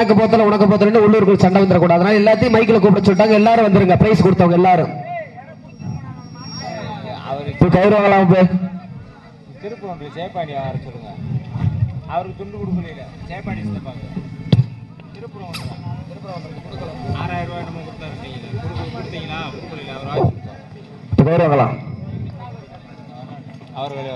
எனக்கு போத்தல உனக்கு போத்தல உள்ளூருக்கு சண்டை வந்துடக்கூடாது. அதனால எல்லாத்தையும் மைக்கில் கூப்பிட சொல்லிட்டாங்க. எல்லாரும் வந்துருங்க. பிரைஸ் கொடுத்தவங்க எல்லாரும். போய் கௌரவங்களாம் போய் திருப்பூர் ஜெயபாண்டி வர சொல்லுங்க? அவருக்கு துண்டு கொடுக்கல ஜெயபாண்டி சித்தப்பாங்க கொடுக்கல. ஆறாயிரம் ரூபாய் நம்ம கொடுத்தாரு. கொடுத்தீங்களா? கொடுக்கல அவர் வாங்கி கொடுத்தாரு. கௌரவங்களாம் அவர்கள்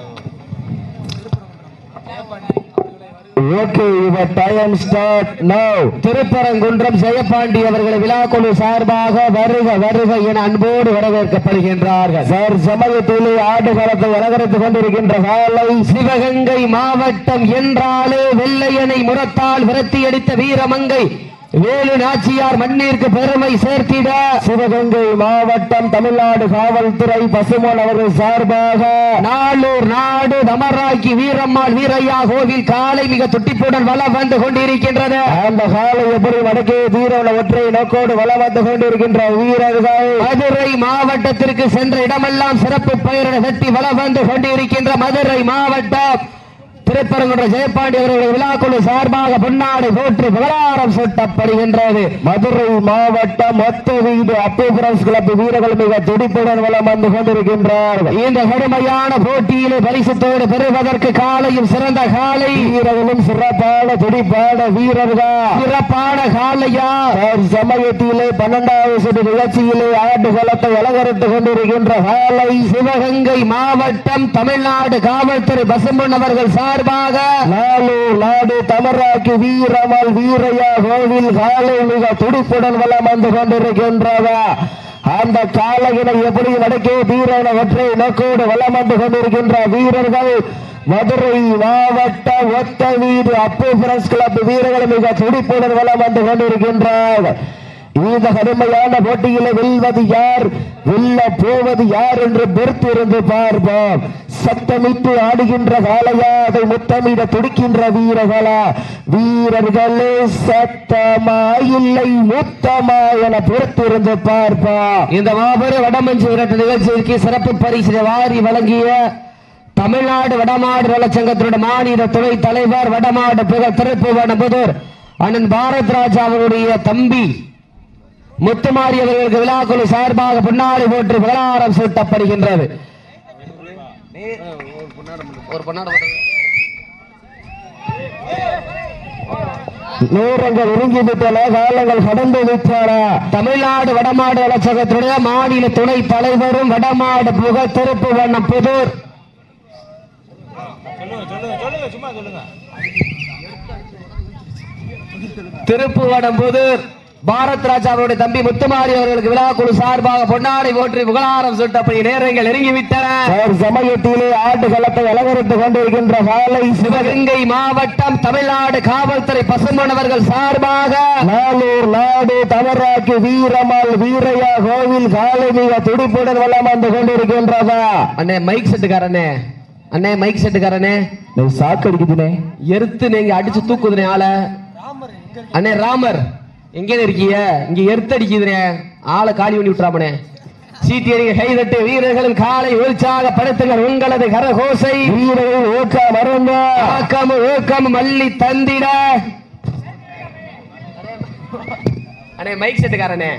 okay your time start now Thiruparankundram Jeyapandi அவர்களை விழாக்குழு சார்பாக வருக வருக என அன்போடு வரவேற்கப்படுகின்றார்கள். சார் சமயத்திலே ஆடுகளத்தை அலங்கரித்துக் கொண்டிருக்கின்ற காலை சிவகங்கை மாவட்டம் என்றாலே வெள்ளையனை முரத்தால் விரத்தியடித்த வீரமங்கை வேலு நாச்சியார் மண்ணிற்கு பெருமை சேர்த்திட சிவகங்கை மாவட்டம் தமிழ்நாடு காவல்துறை பசுமோன் அவர்கள் சார்பாக நாளூர் நாடு தமராக்கி வீரம்மாள் வீரையா கோவில் காலை மிக துட்டிப்புடன் வளம் வந்து கொண்டிருக்கின்றது. அந்த காலை எப்படி வடக்கே தீரவுல ஒற்றை நோக்கோடு வளம் வந்து கொண்டிருக்கின்ற வீரர்கள் மதுரை மாவட்டத்திற்கு சென்ற இடமெல்லாம் சிறப்பு பெயரிட வெட்டி வளம் வந்து கொண்டிருக்கின்ற மதுரை மாவட்டம் திருப்பரங்குன்ற ஜெயபாண்டி அவர்கள் விழாக்குழு சார்பாக பொன்னாடு போற்றி புகழாரம் சூட்டப்படுகின்றது. மதுரை மாவட்டம் மொத்த வீடு அப்பூபுரன்ஸ் கிளப் வீரர்கள் மிக துடிப்புடன் வளம் வந்து கொண்டிருக்கின்றார்கள். இந்த கடுமையான போட்டியிலே பரிசுத்தோடு பெறுவதற்கு காலையும் சிறந்த காலை. வீரர்களும் சிறப்பான துடிப்பான வீரர்கள். சிறப்பான காலையா? சமயத்திலே பன்னெண்டாவது சுற்று நிகழ்ச்சியிலே ஆட்டுகளத்தை அலங்கரித்துக் கொண்டிருக்கின்ற காலை. சிவகங்கை மாவட்டம் தமிழ்நாடு காவல்துறை பசும்பொன் அவர்கள் சார்பாக நாளூர் நாடு தமராக்கு வீரமல் வீரையா கோவில் காலை மிக துடிப்புடன் வளம் வந்து கொண்டிருக்கின்றதா அந்த காலையினை எப்படி வடக்கே வீரன ஒற்றை நோக்கோடு வளம் வந்து கொண்டிருக்கின்ற வீரர்கள் மதுரை மாவட்ட ஒத்த வீடு அப்பு பிரஸ் கிளப் வீரர்கள் மிக துடிப்புடன் வளம் வந்து கொண்டிருக்கின்றார். இந்த கடுமையான போட்டியில வெல்வது யார்? வெல்ல போவது யார் என்று பொறுத்திருந்து பார்ப்போம். சத்தமிட்டு ஆடுகின்ற காலையா அதை முத்தமிட துடிக்கின்ற வீரர்களா? வீரர்களே சத்தமா இல்லை முத்தமா என பொறுத்திருந்து பார்ப்போம். இந்த மாபெரும் வடமஞ்சு விரட்டு நிகழ்ச்சிக்கு சிறப்பு பரிசு வாரி வழங்கிய தமிழ்நாடு வடமாடு நலச்சங்கத்தினுடைய மாநில துணை தலைவர் வடமாடு புகழ் திருப்புவனபுதூர் அண்ணன் பாரத் ராஜா அவருடைய தம்பி முத்துமாரி அவர்களுக்கு விழாக்குழு சார்பாக பொன்னாடி போட்டு பிரகாரம் சூட்டப்படுகின்றது. ஒரு பொன்னாடு நேரங்கள் ஒருங்கி விட்டன காலங்கள் கடந்து விட்டன தமிழ்நாடு வடமாடு வளச்சகத்தினுடைய மாநில துணை தலைவரும் வடமாடு புகழ் திருப்பு வண்ணம் புதூர். திருப்பு வடம் புதூர். பாரத் ராஜா அவருடைய தம்பி முத்துமாரி அவர்களுக்கு விழாக்குழு சார்பாக பொன்னாடை போற்றி புகழாரம் சுட்டப்படி நேரங்கள் நெருங்கிவிட்டன. சமயத்திலே ஆட்டுகளத்தை அலங்கரித்துக் கொண்டிருக்கின்ற காலை சிவகங்கை மாவட்டம் தமிழ்நாடு காவல்துறை பசுமணவர்கள் சார்பாக நாளூர் நாடு தவறாக்கி வீரமால் வீரையா கோவில் காலை மிக துடிப்புடன் வளம் வந்து கொண்டிருக்கின்றதா? அண்ணே மைக் செட்டுக்காரனே அண்ணே மைக் செட்டுக்காரனே நீ சாக்கு அடிக்குதுனே எருத்து நீங்க அடிச்சு தூக்குதுனே ஆளை. அண்ணே ராமர். எங்க இருக்கீங்க இங்க எர்த்தடிக்குதுனே. ஆளை காலி பண்ணி விட்டுறாமனே. சீட்டியடிங்க கைதட்டு வீரர்களின் காலை உற்சாக படுத்துங்கள் உங்களது கரகோசை. வீரர்கள் ஊக்க மருந்த ஆக்கம் ஊக்கம் மல்லி தந்திட. அண்ணே மைக் செட்டுக்காரனே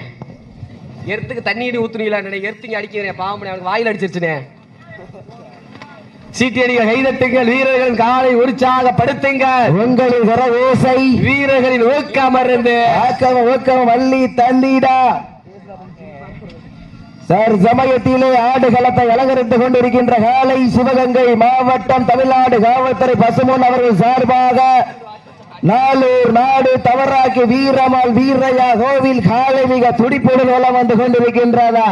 எர்த்துக்கு தண்ணீர் ஊத்துனீங்களா எர்த்துங்க அடிக்கிறேன் பாம்பனே அவனுக்கு வாயில் அடிச்சிருச்சுனே. சீட்டியடிகள் கைதட்டுங்கள் வீரர்களின் காலை உற்சாகப்படுத்துங்க உங்களின் கர ஓசை வீரர்களின் ஊக்கம் அருந்து ஆக்கம் ஊக்கம் வள்ளி சார் சமயத்திலே ஆடுகளத்தை அலங்கரித்துக் கொண்டிருக்கின்ற காலை சிவகங்கை மாவட்டம் தமிழ்நாடு காவல்துறை பசுமோன் அவர்கள் சார்பாக நாளூர் நாடு தவறாக்கி வீரமால் வீரையா கோவில் காலை மிக துடிப்புடன் வளம் வந்து கொண்டிருக்கின்றதா?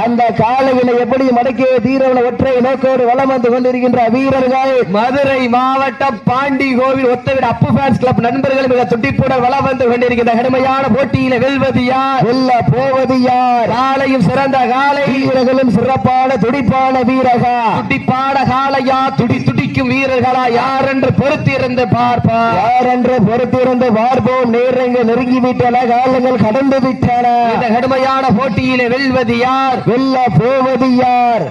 அந்த காலையில எப்படி மடக்கிய தீரவன ஒற்றை நோக்கோடு வளம் வந்து கொண்டிருக்கின்ற வீரர்கள்? மதுரை மாவட்டம் பாண்டி கோவில் ஒத்தவிட அப்பு ஃபேன்ஸ் கிளப் நண்பர்கள் மிக துடிப்புடன் வளம் வந்து கொண்டிருக்கின்ற கடுமையான போட்டியில வெல்வது யார்? வெல்ல போவது யார்? காலையும் சிறந்த காலை. வீரர்களும் சிறப்பான துடிப்பான வீரகா துடிப்பான காலையா? துடி துடிக்கும் வீரர்களா? யார் என்று பொறுத்திருந்து பார்ப்பார் யார் என்று பொறுத்திருந்து பார்ப்போம்? நேரங்கள் நெருங்கி விட்டன காலங்கள் கடந்து விட்டன. இந்த கடுமையான போட்டியிலே வெல்வது யார்? வெல்ல போவது யார்?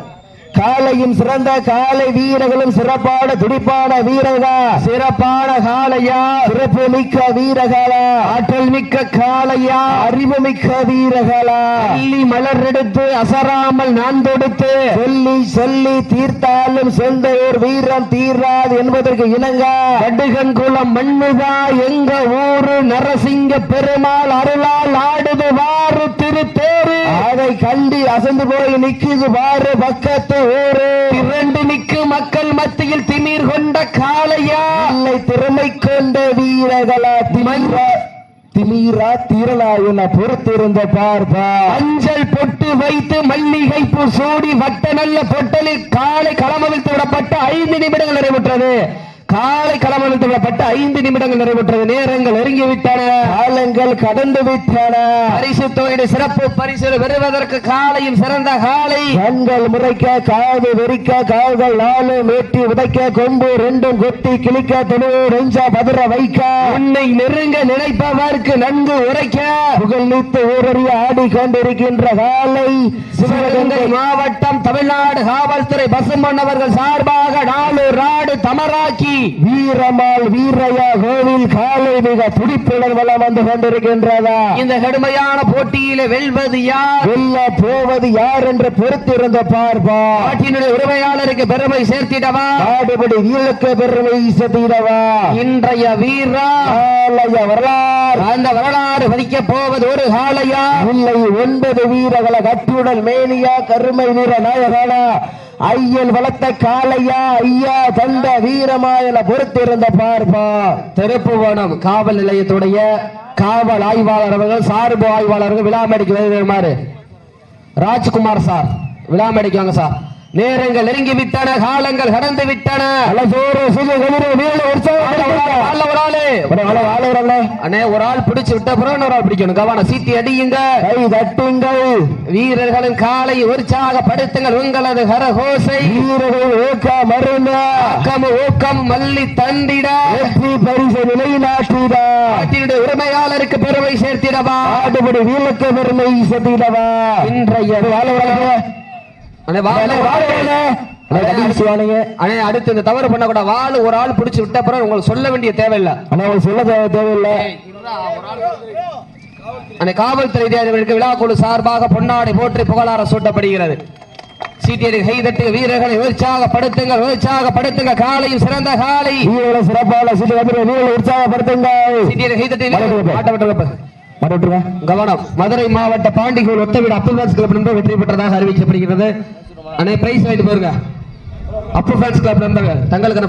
காலையும் சிறந்த காலை வீரர்களும் சிறப்பான துடிப்பான வீரர்களா? சிறப்பான காளையா? சிறப்பு மிக்க வீரர்களா? ஆற்றல் மிக்க காளையா? அறிவு மிக்க வீரர்களா? அள்ளி மலர் எடுத்து அசராமல் நான் தொடுத்து சொல்லி சொல்லி தீர்த்தாலும் சொந்த ஊர் வீரம் தீராது என்பதற்கு இணங்க? கடுகன் குளம் மண்ணுதா? எங்க ஊரு நரசிங்க பெருமாள் அருளால் ஆடுது வாரு திருத்தேரு. அதை கண்டி அசந்து போய் நிக்குது வாரு பக்கத்து இரண்டு நிக்கு மக்கள் மத்தியில் திமிர் கொண்ட காளையா? இல்லை திறமை கொண்ட வீரர்களா திமிரா? திமீரா தீரலா என பொறுத்திருந்த பார்ப்பா. அஞ்சல் பொட்டு வைத்து மல்லிகை பூ சூடி வட்ட நல்ல பொட்டலில் காலை களமவிழ்த்து விடப்பட்ட ஐந்து நிமிடங்கள் நிறைவுற்றது. காலை களமவிழ்த்து விடப்பட்ட ஐந்து நிமிடங்கள் நிறைவுற்றது. நேரங்கள் நெருங்கி விட்டன காலங்கள் கடந்து விட்டன. பரிசு தொகையுடைய சிறப்பு பரிசு பெறுவதற்கு காலையும் சிறந்த காலை. கண்கள் முறைக்க காது வெறிக்க கால்கள் நாலு மேட்டி உதைக்க கொம்பு ரெண்டும் கொத்தி கிழிக்க தொழு நெஞ்சா பதற வைக்க. உன்னை நெருங்க நினைப்பவர்க்கு நன்கு உரைக்க. புகழ் நீத்து ஊரறிய ஆடி கொண்டிருக்கின்ற காலை. சிவகங்கை மாவட்டம் தமிழ்நாடு காவல்துறை பசுமன் அவர்கள் சார்பாக நாலு ராடு தமராக்கி வீரமால் வீரையா கோவில் காலை மிக துடிப்புடன் வளம் வந்து கொண்டிருக்கின்றதா? இந்த கடுமையான போட்டியிலே வெல்வது யார்? வெல்ல போவது யார் என்று பொறுத்திருந்த பார்ப்பா. நாட்டினுடைய உரிமையாளருக்கு பெருமை சேர்த்திடவா? நாடுபடி வீழுக்கு பெருமை சேர்த்திடவா? இன்றைய வீரா காலைய வரலாறு. அந்த வரலாறு பதிக்க போவது ஒரு காலையா? இல்லை ஒன்பது வீரர்கள கட்டுடல் மேனியா கருமை வீர நாயகனா ஐயன் வளர்த்த காளையா ஐயா தந்த வீரமா என பொறுத்திருந்த பார்ப்பா. திருப்புவனம் காவல் நிலையத்துடைய காவல் ஆய்வாளர் அவர்கள் சார்பு ஆய்வாளர்கள் விழாமேடைக்கு வருமாறு ராஜ்குமார் சார் விழாமேடைக்கு வாங்க சார். நேரங்கள் நெருங்கி விட்டன காலங்கள் கடந்து விட்டன. அண்ணே ஒரு ஆள் பிடிச்சு விட்ட பிறகு இன்னொரு ஆள் பிடிக்கணும். கவனம் சீட்டி அடியுங்க. கை தட்டுங்கள். வீரர்களின் காலை உற்சாகப்படுத்துங்கள் உங்களது கரகோசை. வீரர்கள் ஊக்க மருந்த ஊக்கம் ஊக்கம் மல்லி தண்டிட வெற்றி பரிசு நிலைநாட்டிட. நாட்டினுடைய உரிமையாளருக்கு பெருமை சேர்த்திடவா. ஆடுபடி வீரருக்கு பெருமை சேர்த்திடவா. இன்றைய அண்ணே வாழ வாழ அண்ணே அடுத்து இந்த தவறு பண்ணக்கூடாது வாள் ஒரு ஆள் பிடிச்சு விட்ட பிறகு உங்களுக்கு சொல்ல வேண்டிய தேவையில்லை. அண்ணா உங்களுக்கு சொல்ல தேவையில்லை. அன்னை காவல்துறை அதிகாரிகளுக்கு விழாக்குழு சார்பாக பொன்னாடை போற்றி புகழார சூட்டப்படுகிறது. சீட்டியடி கைதட்டு வீரர்களை உற்சாகப்படுத்துங்கள் உற்சாகப்படுத்துங்க காலையும் சிறந்த காலை. வீரர்களை சிறப்பான சீட்டு வீரர்களை உற்சாகப்படுத்துங்க சீட்டியடி கைதட்டி கவனம். மதுரை மாவட்ட பாண்டிகோல் ஒத்தவீடு அப்பல் கிளப் வெற்றி பெற்றதாக அறிவிக்கப்படுகிறது. அன்னை பிரைஸ் வாங்கிட்டு போருங்க. அப்பு ஃபேன்ஸ் கிளப் நண்பர்கள் தங்களுக்கு